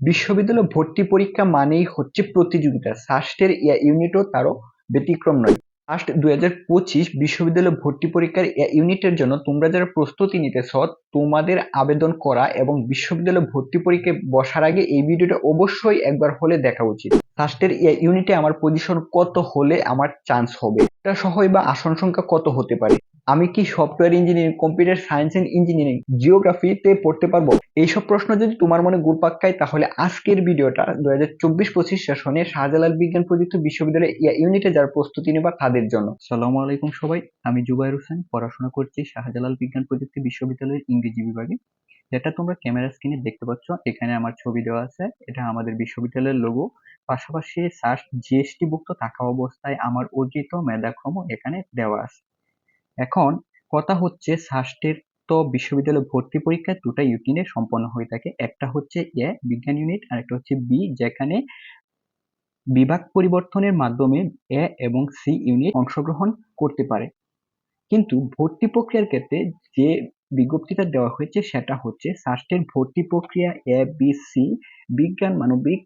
বিশ্ববিদ্যালয় ভর্তি পরীক্ষা মানেই হচ্ছে প্রতিযোগিতা। সাস্টের ইউনিটও তারও ব্যতিক্রম নয়। ফার্স্ট দুই হাজার পঁচিশ বিশ্ববিদ্যালয় ভর্তি পরীক্ষার ইউনিটের জন্য তোমরা যারা প্রস্তুতি নিতেছ, তোমাদের আবেদন করা এবং বিশ্ববিদ্যালয় ভর্তি পরীক্ষায় বসার আগে এই ভিডিওটা অবশ্যই একবার হলে দেখা উচিত। ফার্স্টের ইউনিটে আমার পজিশন কত হলে আমার চান্স হবে? এটা সহই বা আসন সংখ্যা কত হতে পারে? আমি কি software engineering computer science and engineering জিওগ্রাফিতে পড়তে পারব? এইসব প্রশ্ন যদি তোমার মনে ঘুরপাক তাহলে আজকের ভিডিওটা দু হাজার চব্বিশ পঁচিশ সেশনে শাহজালাল বিজ্ঞান প্রযুক্তি বিশ্ববিদ্যালয় ইউনিটে যার প্রস্তুতি নেবা তাদের জন্য। সালাম আলাইকুম সবাই, আমি জুবাইর হোসেন, পড়াশোনা করছি শাহজালাল বিজ্ঞান প্রযুক্তি বিশ্ববিদ্যালয়ের ইংরেজি বিভাগে। যেটা তোমরা ক্যামেরা স্ক্রিনে দেখতে পাচ্ছ, এখানে আমার ছবি দেওয়া আছে। এটা আমাদের বিশ্ববিদ্যালয়ের লোগো পাশাপাশি সার্চ জিএসটি ভুক্ত থাকা অবস্থায় আমার অর্জিত মেধাক্রম এখানে দেওয়া আছে। এখন কথা হচ্ছে সাস্টের তো বিশ্ববিদ্যালয় ভর্তি পরীক্ষা দুটা ইউনিটে সম্পন্ন হয়ে থাকে। একটা হচ্ছে এ, বিজ্ঞান ইউনিট, আর একটা হচ্ছে বি, যেখানে বিভাগ পরিবর্তনের মাধ্যমে এ এবং সি ইউনিট অংশগ্রহণ করতে পারে। কিন্তু ভর্তি প্রক্রিয়ার ক্ষেত্রে যে বিজ্ঞপ্তিটা দেওয়া হয়েছে সেটা হচ্ছে সাস্টের ভর্তি প্রক্রিয়া এ, বি, সি, বিজ্ঞান, মানবিক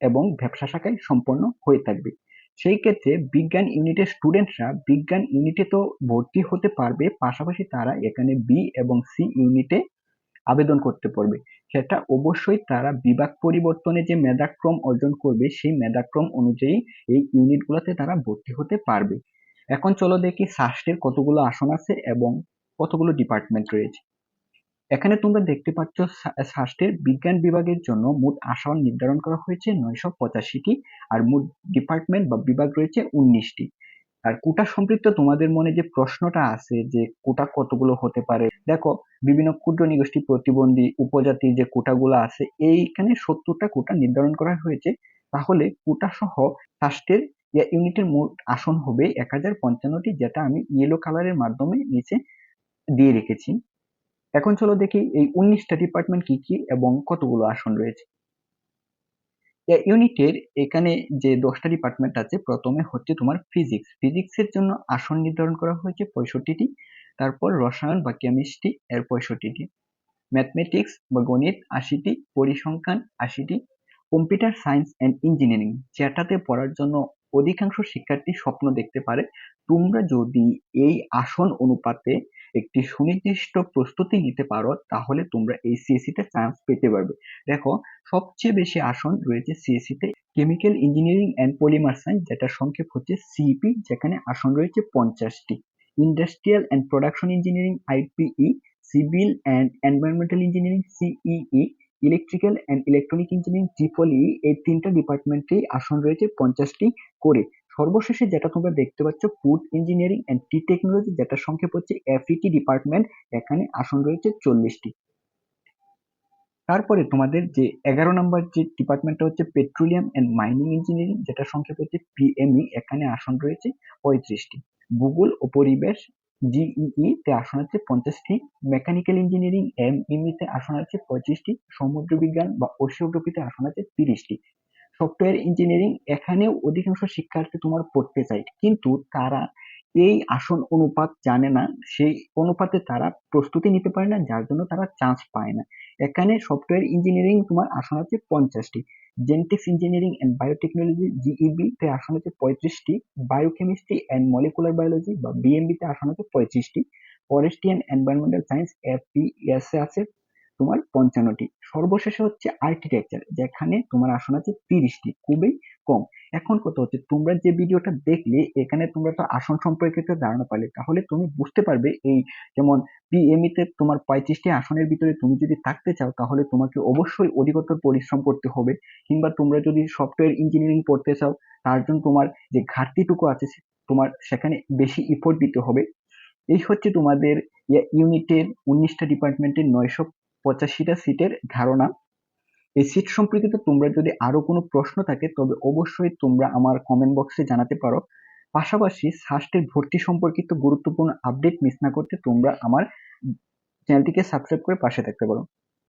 এবং ব্যবসা শাখায় সম্পন্ন হয়ে থাকবে। সেই ক্ষেত্রে বিজ্ঞান ইউনিটের স্টুডেন্টরা বিজ্ঞান ইউনিটে তো ভর্তি হতে পারবে, পাশাপাশি তারা এখানে বি এবং সি ইউনিটে আবেদন করতে পারবে। সেটা অবশ্যই তারা বিভাগ পরিবর্তনে যে মেধাক্রম অর্জন করবে, সেই মেধাক্রম অনুযায়ী এই ইউনিটগুলোতে তারা ভর্তি হতে পারবে। এখন চলো দেখি সাস্টের কতগুলো আসন আছে এবং কতগুলো ডিপার্টমেন্ট রয়েছে। এখানে তোমরা দেখতে পাচ্ছ ষষ্ঠের বিজ্ঞান বিভাগের জন্য মোট আসন নির্ধারণ করা হয়েছে নয়শো পঁচাশিটি আর মোট ডিপার্টমেন্ট বা বিভাগ রয়েছে উনিশটি। আর কোটা সম্পৃক্ত তোমাদের মনে যে প্রশ্নটা আছে যে কোটা কতগুলো হতে পারে, দেখো বিভিন্ন ক্ষুদ্র নিগোষ্ঠী প্রতিবন্ধী উপজাতির যে কোটাগুলো আছে, এইখানে সত্তরটা কোটা নির্ধারণ করা হয়েছে। তাহলে কোটা সহ ষষ্ঠের ইউনিটের মোট আসন হবে এক হাজার পঞ্চান্নটি, যেটা আমি ইয়েলো কালারের মাধ্যমে নিচে দিয়ে রেখেছি। এখন চলো দেখি এই উনিশটা ডিপার্টমেন্ট কি কি এবং কতগুলো আসন রয়েছে। ইউনিটের এখানে যে দশটা ডিপার্টমেন্ট আছে, প্রথমে হচ্ছে তোমার ফিজিক্স ফিজিক্সের জন্য আসন নির্ধারণ করা হয়েছে পঁয়ষট্টিটি, তারপর রসায়ন বা কেমিস্ট্রি এর পঁয়ষট্টিটি ম্যাথমেটিক্স বা গণিত আশিটি, পরিসংখ্যান আশিটি কম্পিউটার সায়েন্স অ্যান্ড ইঞ্জিনিয়ারিং যেটাতে পড়ার জন্য অধিকাংশ শিক্ষার্থী স্বপ্ন দেখতে পারে, তোমরা যদি এই আসন অনুপাতে একটি সুনির্দিষ্ট প্রস্তুতি নিতে পারো, তাহলে তোমরা এই সিএসিতে চান্স পেতে পারবে। দেখো, সবচেয়ে বেশি আসন রয়েছে সিএসিতে chemical engineering and polymer science যেটা সংক্ষেপ হচ্ছে সিইপি যেখানে আসন রয়েছে পঞ্চাশটি। Industrial and production engineering IPE civil and environmental engineering CEE electrical and electronic engineering triple E এই তিনটা ডিপার্টমেন্টেই আসন রয়েছে পঞ্চাশটি করে। সর্বশেষে যেটা তোমরা দেখতে পাচ্ছ food engineering and tea technology যেটা সংক্ষেপ হচ্ছে এফইটি ডিপার্টমেন্ট এখানে আসন রয়েছে চল্লিশটি। তারপরে তোমাদের যে এগারো নম্বর যে ডিপার্টমেন্টটা হচ্ছে পেট্রোলিয়াম অ্যান্ড মাইনিং ইঞ্জিনিয়ারিং যেটা সংক্ষেপ হচ্ছে পিএমই এখানে আসন রয়েছে পঁয়ত্রিশটি। ভূগোল ও পরিবেশ জিইই তে আসন আছে পঞ্চাশটি। মেকানিক্যাল ইঞ্জিনিয়ারিং এম তে আসন আছে পঁচিশটি। সমুদ্র বিজ্ঞান বা ওশিওগ্রাফিতে আসন আছে তিরিশটি। সফটওয়্যার ইঞ্জিনিয়ারিং এখানেও অধিকাংশ শিক্ষার্থী তোমার পড়তে চায়। কিন্তু তারা এই আসন অনুপাত জানে না, সেই অনুপাতে তারা প্রস্তুতি নিতে পারে না, যার জন্য তারা চান্স পায় না। এখানে সফটওয়্যার ইঞ্জিনিয়ারিং তোমার আসন আছে পঞ্চাশটি। Genetics engineering and biotechnology GEB তে আসন আছে পঁয়ত্রিশটি। বায়োকেমিস্ট্রি অ্যান্ড মলিকুলার বায়োলজি বা বিএমবি তে আসন আছে পঁয়ত্রিশটি। Forestry and environmental science FPS এ আছে তোমার পঞ্চান্নটি। সর্বশেষে হচ্ছে আর্কিটেকচার যেখানে তোমার আসন আছে তিরিশটি, খুবই কম। এখন কত হচ্ছে, তোমরা যে ভিডিওটা দেখলে, এখানে তোমরা তো আসন সম্পর্কিত ধারণা পালে। তাহলে তুমি বুঝতে পারবে, এই যেমন পিএমইতে তোমার পঁয়ত্রিশটি আসনের ভিতরে তুমি যদি থাকতে চাও, তাহলে তোমাকে অবশ্যই অধিকতর পরিশ্রম করতে হবে। কিংবা তোমরা যদি সফটওয়্যার ইঞ্জিনিয়ারিং পড়তে চাও, তার জন্য তোমার যে ঘাটতিটুকু আছে তোমার সেখানে বেশি ইফোর্ট দিতে হবে। এই হচ্ছে তোমাদের ইউনিটের উনিশটা ডিপার্টমেন্টের নয়শো পঁচাশিটা সিটের ধারণা। এই সিট সম্পর্কিত তোমরা যদি আরও কোনো প্রশ্ন থাকে, তবে অবশ্যই তোমরা আমার কমেন্ট বক্সে জানাতে পারো। পাশাপাশি সাস্টের ভর্তি সম্পর্কিত গুরুত্বপূর্ণ আপডেট মিস না করতে তোমরা আমার চ্যানেলটিকে সাবস্ক্রাইব করে পাশে থাকতে পারো।